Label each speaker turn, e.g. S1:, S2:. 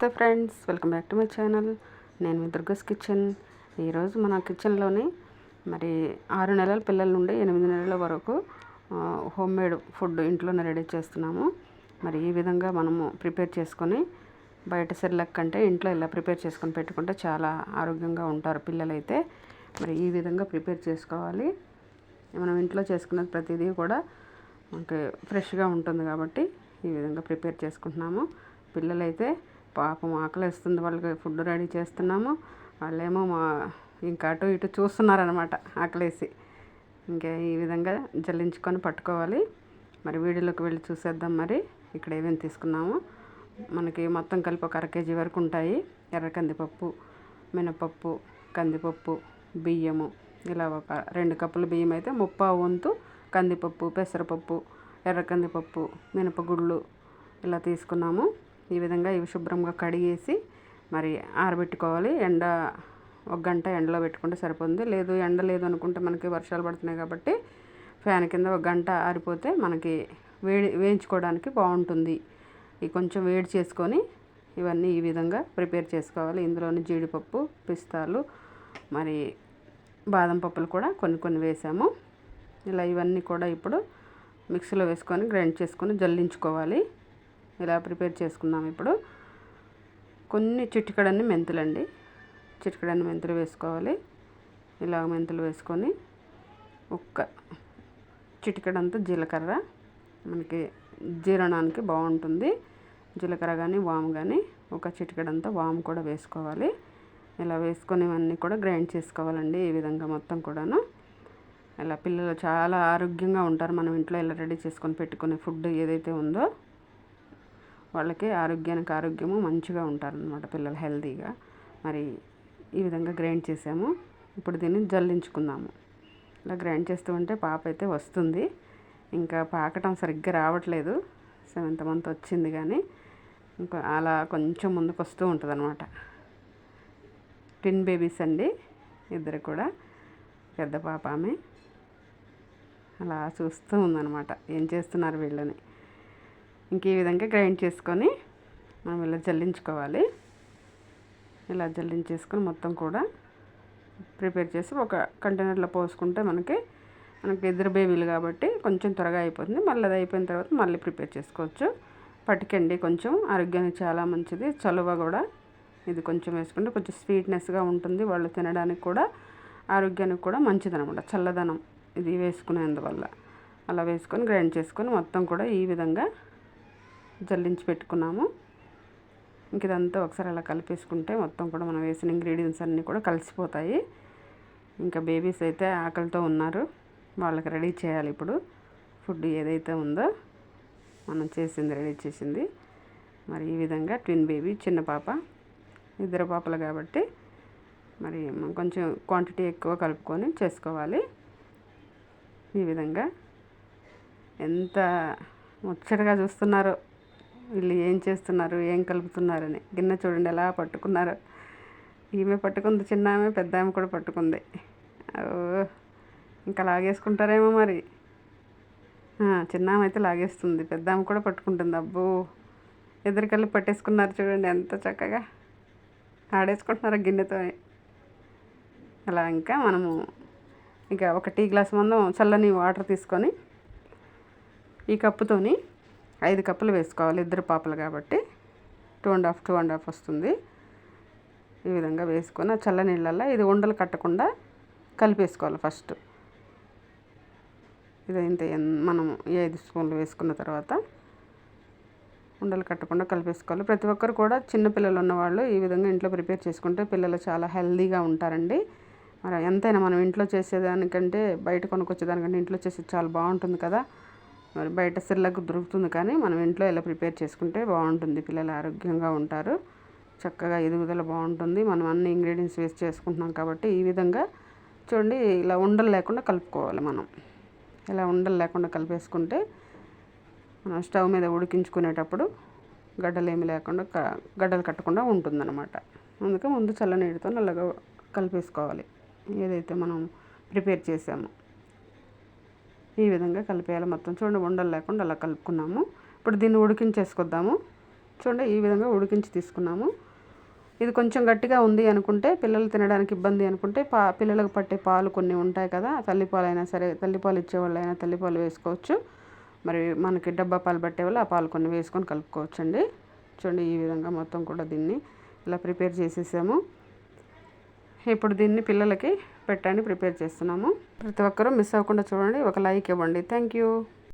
S1: నమస్తే friends welcome back to my channel. నేను మీ దుర్గస్ కిచెన్. ఈరోజు మన కిచెన్లోని మరి ఆరు నెలల పిల్లల నుండి ఎనిమిది నెలల వరకు హోమ్ మేడ్ ఫుడ్ ఇంట్లోనే రెడీ చేస్తున్నాము. మరి ఈ విధంగా మనము ప్రిపేర్ చేసుకొని బయట సెర్లక్ కంటే ఇంట్లో ఇలా ప్రిపేర్ చేసుకొని పెట్టుకుంటే చాలా ఆరోగ్యంగా ఉంటారు పిల్లలైతే. మరి ఈ విధంగా ప్రిపేర్ చేసుకోవాలి. మనం ఇంట్లో చేసుకున్న ప్రతిదీ కూడా మనకి ఫ్రెష్గా ఉంటుంది కాబట్టి ఈ విధంగా ప్రిపేర్ చేసుకుంటున్నాము. పిల్లలైతే పాపం ఆకలిస్తుంది వాళ్ళకి ఫుడ్ రెడీ చేస్తున్నాము. వాళ్ళేమో మా ఇంకా అటు ఇటు చూస్తున్నారనమాట ఆకలేసి. ఇంకా ఈ విధంగా జల్లించుకొని పట్టుకోవాలి. మరి వీడియోలోకి వెళ్ళి చూసేద్దాం మరి. ఇక్కడ ఏమేమి తీసుకున్నాము. మనకి మొత్తం కలిపి ఒక అర కేజీ వరకు ఉంటాయి. ఎర్ర కందిపప్పు మినపప్పు కందిపప్పు బియ్యము. ఇలా ఒక రెండు కప్పుల బియ్యం అయితే ముప్పా వంతు కందిపప్పు పెసరపప్పు ఎర్ర కందిపప్పు మినపగుళ్ళు ఇలా తీసుకున్నాము. ఈ విధంగా ఇవి శుభ్రంగా కడిగేసి మరి ఆరబెట్టుకోవాలి. ఎండ ఒక గంట ఎండలో పెట్టుకుంటే సరిపోతుంది. లేదు ఎండ లేదు అనుకుంటే మనకి వర్షాలు పడుతున్నాయి కాబట్టి ఫ్యాన్ కింద ఒక గంట ఆరిపోతే మనకి వేడి వేయించుకోవడానికి బాగుంటుంది. ఇవి కొంచెం వేడి చేసుకొని ఇవన్నీ ఈ విధంగా ప్రిపేర్ చేసుకోవాలి. ఇందులోని జీడిపప్పు పిస్తాలు మరి బాదం పప్పులు కూడా కొన్ని కొన్ని వేసాము. ఇలా ఇవన్నీ కూడా ఇప్పుడు మిక్సీలో వేసుకొని గ్రైండ్ చేసుకొని జల్లించుకోవాలి. ఇలా ప్రిపేర్ చేసుకుందాం ఇప్పుడు. కొన్ని చిటికడన్ని మెంతులండి. చిటికడన్ని మెంతులు వేసుకోవాలి. ఇలా మెంతులు వేసుకొని ఒక్క చిటికడంతా జీలకర్ర. మనకి జీర్ణానికి బాగుంటుంది. జీలకర్ర కానీ వాము కానీ ఒక చిటికడంతా వాము కూడా వేసుకోవాలి. ఇలా వేసుకొని ఇవన్నీ కూడా గ్రైండ్ చేసుకోవాలండి ఈ విధంగా మొత్తం కూడాను. ఇలా పిల్లలు చాలా ఆరోగ్యంగా ఉంటారు. మనం ఇంట్లో ఇలా రెడీ చేసుకొని పెట్టుకునే ఫుడ్ ఏదైతే ఉందో. వాళ్ళకి ఆరోగ్యానికి ఆరోగ్యము మంచిగా ఉంటారనమాట పిల్లలు హెల్తీగా. మరి ఈ విధంగా గ్రైండ్ చేసాము. ఇప్పుడు దీన్ని జల్లించుకుందాము. ఇలా గ్రైండ్ చేస్తూ ఉంటే పాప అయితే వస్తుంది. ఇంకా పాకటం సరిగ్గా రావట్లేదు. సెవెంత్ మంత్ వచ్చింది కానీ ఇంకా అలా కొంచెం ముందుకు వస్తూ ఉంటుంది అనమాట ట్విన్ బేబీస్ అండి ఇద్దరు కూడా. పెద్ద పాప ఆమె. అలా చూస్తూ ఉందన్నమాట. ఏం చేస్తున్నారు వీళ్ళని? ఇంక ఈ విధంగా గ్రైండ్ చేసుకొని మనం ఇలా జల్లించుకోవాలి. ఇలా జల్లించేసుకొని మొత్తం కూడా ప్రిపేర్ చేసి ఒక కంటైనర్లో పోసుకుంటే మనకి మనకి ఇద్దరు బేబీలు కాబట్టి కొంచెం త్వరగా అయిపోతుంది. మళ్ళీ అది అయిపోయిన తర్వాత మళ్ళీ ప్రిపేర్ చేసుకోవచ్చు. పట్టుకండి కొంచెం. ఆరోగ్యానికి చాలా మంచిది. చలువ కూడా ఇది కొంచెం వేసుకుంటే కొంచెం స్వీట్నెస్గా ఉంటుంది. వాళ్ళు తినడానికి కూడా ఆరోగ్యానికి కూడా మంచిదనమాట. చల్లదనం ఇది వేసుకునేందువల్ల. అలా వేసుకొని గ్రైండ్ చేసుకొని మొత్తం కూడా ఈ విధంగా జల్లించి పెట్టుకున్నాము. ఇంక ఇదంతా ఒకసారి అలా కలిపేసుకుంటే మొత్తం కూడా మనం వేసిన ఇంగ్రీడియంట్స్ అన్నీ కూడా కలిసిపోతాయి. ఇంకా బేబీస్ అయితే ఆకలితో ఉన్నారు. వాళ్ళకి రెడీ చేయాలి ఇప్పుడు. ఫుడ్ ఏదైతే ఉందో మనం చేసింది రెడీ చేసింది. మరి ఈ విధంగా ట్విన్ బేబీ చిన్న పాప ఇద్దరు పాపలు కాబట్టి మరి కొంచెం క్వాంటిటీ ఎక్కువ కలుపుకొని చేసుకోవాలి. ఈ విధంగా ఎంత ముచ్చటగా చూస్తున్నారో. వీళ్ళు ఏం చేస్తున్నారు ఏం కలుపుతున్నారని. గిన్నె చూడండి ఎలా పట్టుకున్నారు. ఈమె పట్టుకుంది చిన్న ఆమె పెద్ద ఆమె కూడా పట్టుకుంది. ఇంకా లాగేసుకుంటారేమో మరి. చిన్న ఆమె అయితే లాగేస్తుంది పెద్ద ఆమె కూడా పట్టుకుంటుంది. అబ్బో ఇద్దరు పట్టేసుకున్నారు చూడండి ఎంత చక్కగా. ఆడేసుకుంటున్నారు గిన్నెతో అలా ఇంకా మనము ఇక ఒక టీ గ్లాస్ మందం చల్లని వాటర్ తీసుకొని ఈ కప్పుతోని ఐదు కప్పులు వేసుకోవాలి ఇద్దరు పాపలు కాబట్టి. Two and half two and half వస్తుంది. ఈ విధంగా వేసుకొని చల్ల నీళ్ళల్లో ఇది ఉండలు కట్టకుండా కలిపేసుకోవాలి ఫస్ట్. ఇదైతే మనం ఈ ఐదు స్పూన్లు వేసుకున్న తర్వాత ఉండలు కట్టకుండా కలిపేసుకోవాలి. ప్రతి ఒక్కరు కూడా చిన్న పిల్లలు ఉన్నవాళ్ళు ఈ విధంగా ఇంట్లో ప్రిపేర్ చేసుకుంటే పిల్లలు చాలా హెల్దీగా ఉంటారండి. మరి ఎంతైనా మనం ఇంట్లో చేసేదానికంటే బయట కొనుక్కొచ్చేదానికంటే ఇంట్లో చేసేది చాలా బాగుంటుంది కదా. మరి బయట సిల్లకు దొరుకుతుంది కానీ మనం ఇంట్లో ఇలా ప్రిపేర్ చేసుకుంటే బాగుంటుంది. పిల్లలు ఆరోగ్యంగా ఉంటారు. చక్కగా ఎదుగుదల బాగుంటుంది. మనం అన్ని ఇంగ్రీడియంట్స్ వేస్ట్ చేసుకుంటున్నాం కాబట్టి ఈ విధంగా చూడండి ఇలా ఉండలు లేకుండా కలుపుకోవాలి మనం. ఇలా ఉండలు లేకుండా కలిపేసుకుంటే మనం స్టవ్ మీద ఉడికించుకునేటప్పుడు గడ్డలు ఏమి లేకుండా గడ్డలు కట్టకుండా ఉంటుందన్నమాట. అందుకే ముందు చల్లనీటితో నల్లగా కలిపేసుకోవాలి. ఏదైతే మనం ప్రిపేర్ చేసామో. ఈ విధంగా కలిపేయాలి. మొత్తం చూడండి ఉండలు లేకుండా అలా కలుపుకున్నాము. ఇప్పుడు దీన్ని ఉడికించేసుకొద్దాము. చూడండి ఈ విధంగా ఉడికించి తీసుకున్నాము. ఇది కొంచెం గట్టిగా ఉంది అనుకుంటే పిల్లలు తినడానికి ఇబ్బంది అనుకుంటే పా పిల్లలకు పట్టే పాలు కొన్ని ఉంటాయి కదా తల్లిపాలు అయినా సరే తల్లిపాలు ఇచ్చేవాళ్ళైనా తల్లిపాలు వేసుకోవచ్చు. మరి మనకి డబ్బా పాలు పట్టే వాళ్ళు ఆ పాలు కొన్ని వేసుకొని కలుపుకోవచ్చు అండి చూడండి ఈ విధంగా మొత్తం కూడా దీన్ని ఇలా ప్రిపేర్ చేసేసాము. ఇప్పుడు దీన్ని పిల్లలకి పెట్టండి ప్రిపేర్ చేస్తున్నాము. ప్రతి ఒక్కరూ మిస్ అవ్వకుండా చూడండి. ఒక లైక్ ఇవ్వండి. Thank you.